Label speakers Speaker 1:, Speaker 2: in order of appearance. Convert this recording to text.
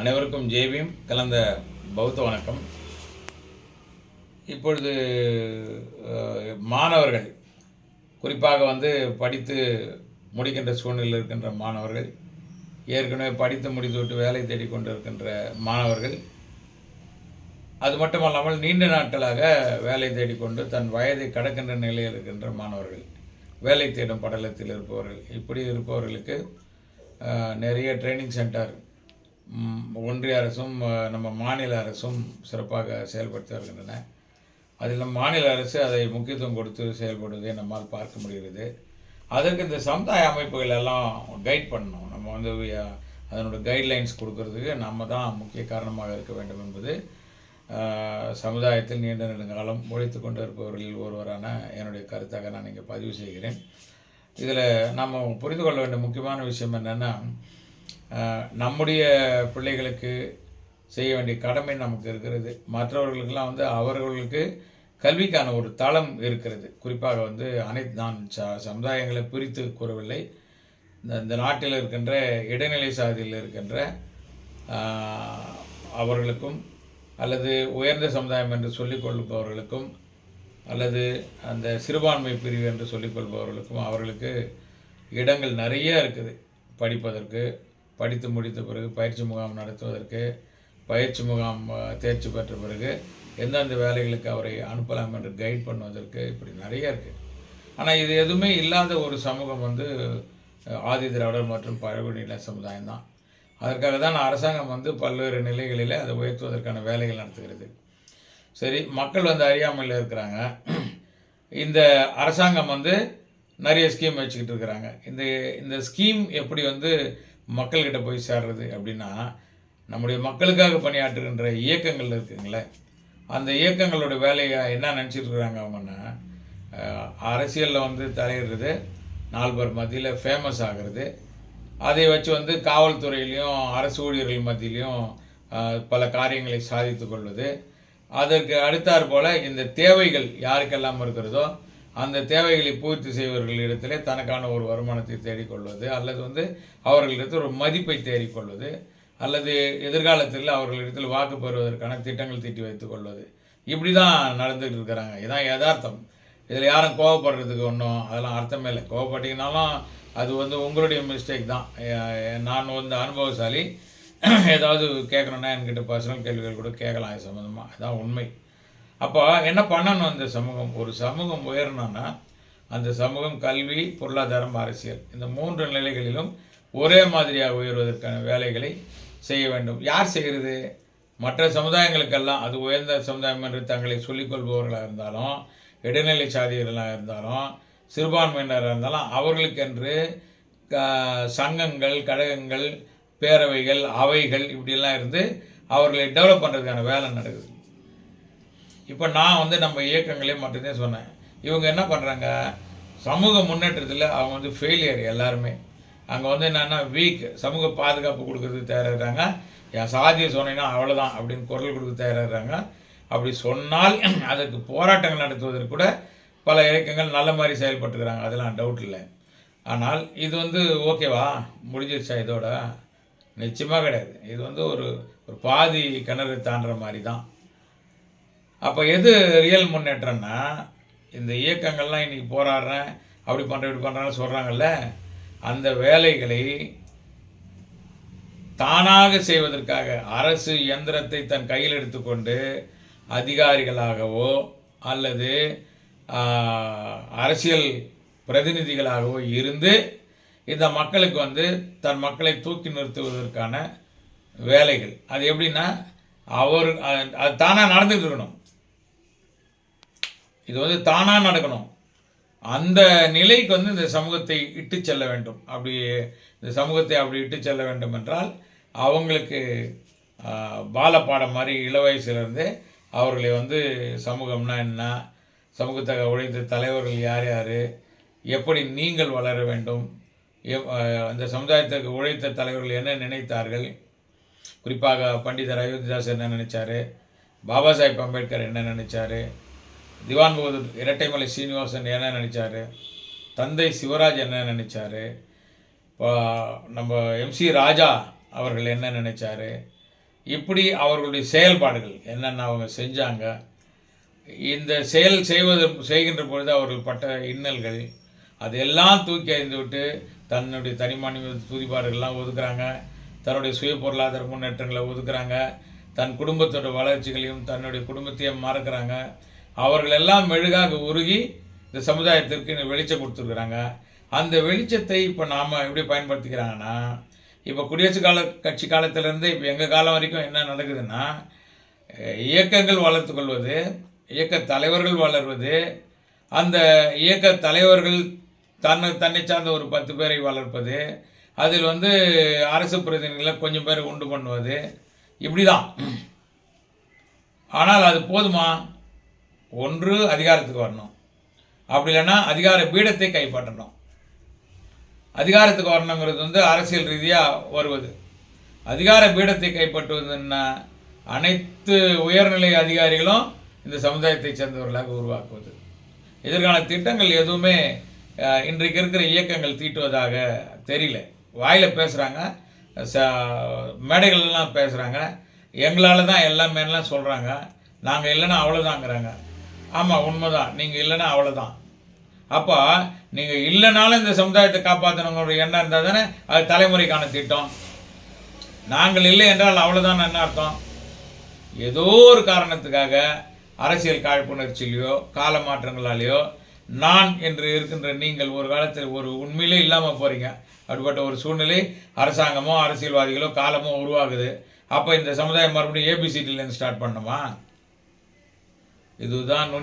Speaker 1: அனைவருக்கும் ஜேபியும் கலந்த பௌத்த வணக்கம். இப்பொழுது மாணவர்கள் குறிப்பாக வந்து படித்து முடிக்கின்ற சூழ்நிலையில் இருக்கின்ற மாணவர்கள் ஏற்கனவே படித்து முடித்துவிட்டு வேலை தேடிக்கொண்டு இருக்கின்ற மாணவர்கள் அது மட்டுமல்லாமல் நீண்ட நாட்களாக வேலை தேடிக்கொண்டு தன் வயதை கடக்கின்ற நிலையில் இருக்கின்ற மாணவர்கள் வேலை தேடும் படலத்தில் இருப்பவர்கள் இப்படி இருப்பவர்களுக்கு நிறைய ட்ரைனிங் சென்டர் ஒன்றிய அரசும் நம்ம மாநில அரசும் சிறப்பாக செயல்படுத்தி வருகின்றன. அதில் மாநில அரசு அதை முக்கியத்துவம் கொடுத்து செயல்படுவதை நம்மால் பார்க்க முடிகிறது. அதற்கு இந்த சமுதாய அமைப்புகள் எல்லாம் கைட் பண்ணணும். நம்ம வந்து அதனோட கைட்லைன்ஸ் கொடுக்கறதுக்கு நம்ம தான் முக்கிய காரணமாக இருக்க வேண்டும் என்பது சமுதாயத்தில் நீண்ட நெடுங்காலம் ஒழித்து கொண்டு இருப்பவர்களில் ஒருவரான என்னுடைய கருத்தாக நான் இங்கே பதிவு செய்கிறேன். இதில் நம்ம புரிந்து கொள்ள வேண்டிய முக்கியமான விஷயம் என்னென்னா நம்முடைய பிள்ளைகளுக்கு செய்ய வேண்டிய கடமை நமக்கு இருக்கிறது. மற்றவர்களுக்கெல்லாம் வந்து அவர்களுக்கு கல்விக்கான ஒரு தளம் இருக்கிறது. குறிப்பாக வந்து அனைத்து நான் ச சமுதாயங்களை பிரித்து கூறவில்லை. இந்த நாட்டில் இருக்கின்ற இடைநிலை சாதியில் இருக்கின்ற அவர்களுக்கும் அல்லது உயர்ந்த சமுதாயம் என்று சொல்லிக் கொள்பவர்களுக்கும் அல்லது அந்த சிறுபான்மை பிரிவு என்று சொல்லிக் கொள்பவர்களுக்கும் அவர்களுக்கு இடங்கள் நிறைய இருக்குது. படிப்பதற்கு படித்து முடித்த பிறகு பயிற்சி முகாம் நடத்துவதற்கு பயிற்சி முகாம் தேர்ச்சி பெற்ற பிறகு எந்தெந்த வேலைகளுக்கு அவரை அனுப்பலாம் என்று கைட் பண்ணுவதற்கு இப்படி நிறைய இருக்குது ஆனால் இது எதுவுமே இல்லாத ஒரு சமூகம் வந்து ஆதி திராவிடர் மற்றும் பழங்குடியின சமுதாயம் தான் அதற்காக தான் அரசாங்கம் வந்து பல்வேறு நிலைகளில் அதை உயர்த்துவதற்கான வேலைகள் நடத்துகிறது. சரி மக்கள் வந்து அறியாமையில் இருக்கிறாங்க. இந்த அரசாங்கம் வந்து நிறைய ஸ்கீம் வச்சுக்கிட்டு இருக்கிறாங்க. இந்த இந்த ஸ்கீம் எப்படி வந்து மக்கள்கிட்ட போய் சேர்றது அப்படின்னா நம்முடைய மக்களுக்காக பணியாற்றுகின்ற இயக்கங்கள் இருக்குங்களே. அந்த இயக்கங்களோட வேலையை என்ன நினச்சிட்ருக்குறாங்க அவங்கன்னா அரசியலில் வந்து தலையிடுறது நால்வர் மத்தியில் ஃபேமஸ் ஆகிறது. அதை வச்சு வந்து காவல்துறையிலையும் அரசு ஊழியர்கள் மத்தியிலையும் பல காரியங்களை சாதித்து கொள்வது. அதற்கு அடுத்தாற் போல் இந்த தேவைகள் யாருக்கெல்லாம் இருக்கிறதோ அந்த தேவைகளை பூர்த்தி செய்வர்களிடத்திலே தனக்கான ஒரு வருமானத்தை தேடிக்கொள்வது அல்லது வந்து அவர்களிடத்தில் ஒரு மதிப்பை தேடிக்கொள்வது அல்லது எதிர்காலத்தில் அவர்களிடத்தில் வாக்கு பெறுவதற்கான திட்டங்கள் தீட்டி வைத்துக் கொள்வது. இப்படி தான் நடந்துகிட்டு இருக்கிறாங்க. இதான் யதார்த்தம். இதில் யாரும் கோவப்படுறதுக்கு ஒன்றும் அதெல்லாம் அர்த்தமே இல்லை. கோவப்பட்டீங்கனாலும் அது வந்து உங்களுடைய மிஸ்டேக் தான். நான் வந்து அனுபவசாலி. ஏதாவது கேட்கணுன்னா என்கிட்ட பர்சனல் கேள்விகள் கூட கேட்கலாம். இது சம்மந்தமாக அதுதான் உண்மை. அப்போ என்ன பண்ணணும் அந்த சமூகம்? ஒரு சமூகம் உயரணும்னா அந்த சமூகம் கல்வி பொருளாதாரம் அரசியல். இந்த மூன்று நிலைகளிலும் ஒரே மாதிரியாக உயர்வதற்கான வேலைகளை செய்ய வேண்டும். யார் செய்கிறது மற்ற சமுதாயங்களுக்கெல்லாம் அது உயர்ந்த சமுதாயம் என்று தங்களை சொல்லிக்கொள்பவர்களாக இருந்தாலும் இடைநிலை சாதிகளாக இருந்தாலும் சிறுபான்மையினராக இருந்தாலும் அவர்களுக்கென்று க- சங்கங்கள் கழகங்கள் பேரவைகள் அவைகள் இப்படியெல்லாம் இருந்து அவர்களை டெவலப் பண்ணுறதுக்கான வேலை நடக்குது. இப்போ நான் வந்து நம்ம இயக்கங்களே மட்டும்தான் சொன்னேன். இவங்க என்ன பண்ணுறாங்க சமூக முன்னேற்றத்தில் அவங்க வந்து ஃபெயிலியர் எல்லாருமே. அங்கே வந்து என்னென்னா வீக் சமூக பாதுகாப்பு கொடுக்கறதுக்கு தயாராகிறாங்க. என் சாதியை சொன்னீங்கன்னா அவ்வளோதான் அப்படின்னு குரல் கொடுக்க தயாராகிறாங்க. அப்படி சொன்னால் அதற்கு போராட்டங்கள் நடத்துவதற்கு கூட பல இயக்கங்கள் நல்ல மாதிரி செயல்பட்டுக்கிறாங்க. அதெல்லாம் டவுட் இல்லை. ஆனால் இது வந்து ஓகேவா முடிஞ்சிருச்சா இதோட? நிச்சயமாக கிடையாது. இது வந்து ஒரு ஒரு பாதி கிணறு தாண்டுற மாதிரி தான் அப்போ எது ரியல் முன்னேற்றம்னா இந்த இயக்கங்கள்லாம் இன்றைக்கி போராடுறேன் அப்படி பண்ணுறேன் இப்படி பண்ணுறான்னு சொல்கிறாங்கல்ல அந்த வேலைகளை தானாக செய்வதற்காக அரசு இயந்திரத்தை தன் கையில் எடுத்துக்கொண்டு அதிகாரிகளாகவோ அல்லது அரசியல் பிரதிநிதிகளாகவோ இருந்து இந்த மக்களுக்கு வந்து தன் மக்களை தூக்கி நிறுத்துவதற்கான வேலைகள். அது எப்படின்னா அவர் அது- அது தானாக நடந்துகிட்டு இருக்கணும். இது வந்து தானாக நடக்கணும். அந்த நிலைக்கு வந்து இந்த சமூகத்தை இட்டு செல்ல வேண்டும். அப்படி இந்த சமூகத்தை அப்படி இட்டு செல்ல வேண்டும் என்றால் அவங்களுக்கு பாலப்பாடம் மாதிரி இள வயசுலேருந்தே அவர்களை வந்து சமூகம்னா என்ன? சமூகத்தை உழைத்த தலைவர்கள் யார் யார்? எப்படி நீங்கள் வளர வேண்டும்? எப்- அந்த சமுதாயத்துக்கு உழைத்த தலைவர்கள் என்ன நினைத்தார்கள்? குறிப்பாக பண்டிதர் அயோத்திதாஸ் என்ன நினைச்சாரு? பாபா சாஹிப் அம்பேத்கர் என்ன நினைச்சாரு? திவான் பகதூர் இரட்டைமலை சீனிவாசன் என்ன நினச்சார்? தந்தை சிவராஜ் என்ன நினச்சார்? இப்போ நம்ம எம்சி ராஜா அவர்கள் என்ன நினச்சார்? இப்படி அவர்களுடைய செயல்பாடுகள் என்னென்ன அவங்க செஞ்சாங்க? இந்த செயல் செய்வது செய்கின்ற பொழுது அவர்கள் பட்ட இன்னல்கள் அதெல்லாம் தூக்கி அறிந்துவிட்டு தன்னுடைய தனிமனித துதிபாடுகள்லாம் ஒதுக்குறாங்க. தன்னுடைய சுய பொருளாதார முன்னேற்றங்களை ஒதுக்குறாங்க. தன் குடும்பத்தோட வளர்ச்சிகளையும் தன்னுடைய குடும்பத்தையும் மறக்கிறாங்க. அவர்கள் எல்லாம் மெழுகாக உருகி இந்த சமுதாயத்திற்கு வெளிச்சம் கொடுத்துருக்குறாங்க. அந்த வெளிச்சத்தை இப்போ நாம் எப்படி பயன்படுத்திக்கிறாங்கன்னா இப்போ குடியரசு கால கட்சி காலத்திலேருந்து இப்போ எங்கள் காலம் வரைக்கும் என்ன நடக்குதுன்னா இயக்கங்கள் வளர்த்து கொள்வது இயக்க தலைவர்கள் வளர்வது அந்த இயக்க தலைவர்கள் தன்னை தன்னை சார்ந்த ஒரு பத்து பேரை வளர்ப்பது அதில் வந்து அரசு பிரதிநிதிகளை கொஞ்சம் பேரை உண்டு பண்ணுவது இப்படி தான் ஆனால் அது போதுமா? ஒன்று அதிகாரத்துக்கு வரணும். அப்படி இல்லைன்னா அதிகார பீடத்தை கைப்பற்றணும். அதிகாரத்துக்கு வரணுங்கிறது வந்து அரசியல் ரீதியாக வருவது. அதிகார பீடத்தை கைப்பற்றுவதுன்னா அனைத்து உயர்நிலை அதிகாரிகளும் இந்த சமுதாயத்தை சேர்ந்தவர்களாக உருவாக்குவது. இதற்கான திட்டங்கள் எதுவுமே இன்றைக்கு இருக்கிற இயக்கங்கள் தீட்டுவதாக தெரியல. வாயில் பேசுகிறாங்க ச மேடைகள்லாம் பேசுகிறாங்க எங்களால் தான் எல்லாமேலாம் சொல்கிறாங்க நாங்கள் இல்லைன்னா அவ்வளோதாங்கிறாங்க ஆமாம் உண்மைதான். நீங்கள் இல்லைன்னா அவ்வளோதான் அப்போ நீங்கள் இல்லைனாலும் இந்த சமுதாயத்தை காப்பாற்றணுங்கிற எண்ணம் இருந்தால் தானே அது தலைமுறைக்கான திட்டம். நாங்கள் இல்லை என்றால் அவ்வளோதான் என்ன அர்த்தம்? ஏதோ ஒரு காரணத்துக்காக அரசியல் காழ்ப்புணர்ச்சியிலையோ கால மாற்றங்களாலேயோ நான் என்று இருக்கின்ற நீங்கள் ஒரு காலத்தில் ஒரு உண்மையிலே இல்லாமல் போகிறீங்க அப்படிப்பட்ட ஒரு சூழ்நிலை அரசாங்கமோ அரசியல்வாதிகளோ காலமோ உருவாகுது. அப்போ இந்த சமுதாயம் மறுபடியும் ஏபிசிடிலேருந்து ஸ்டார்ட் பண்ணணுமா? இதுதான் நுனி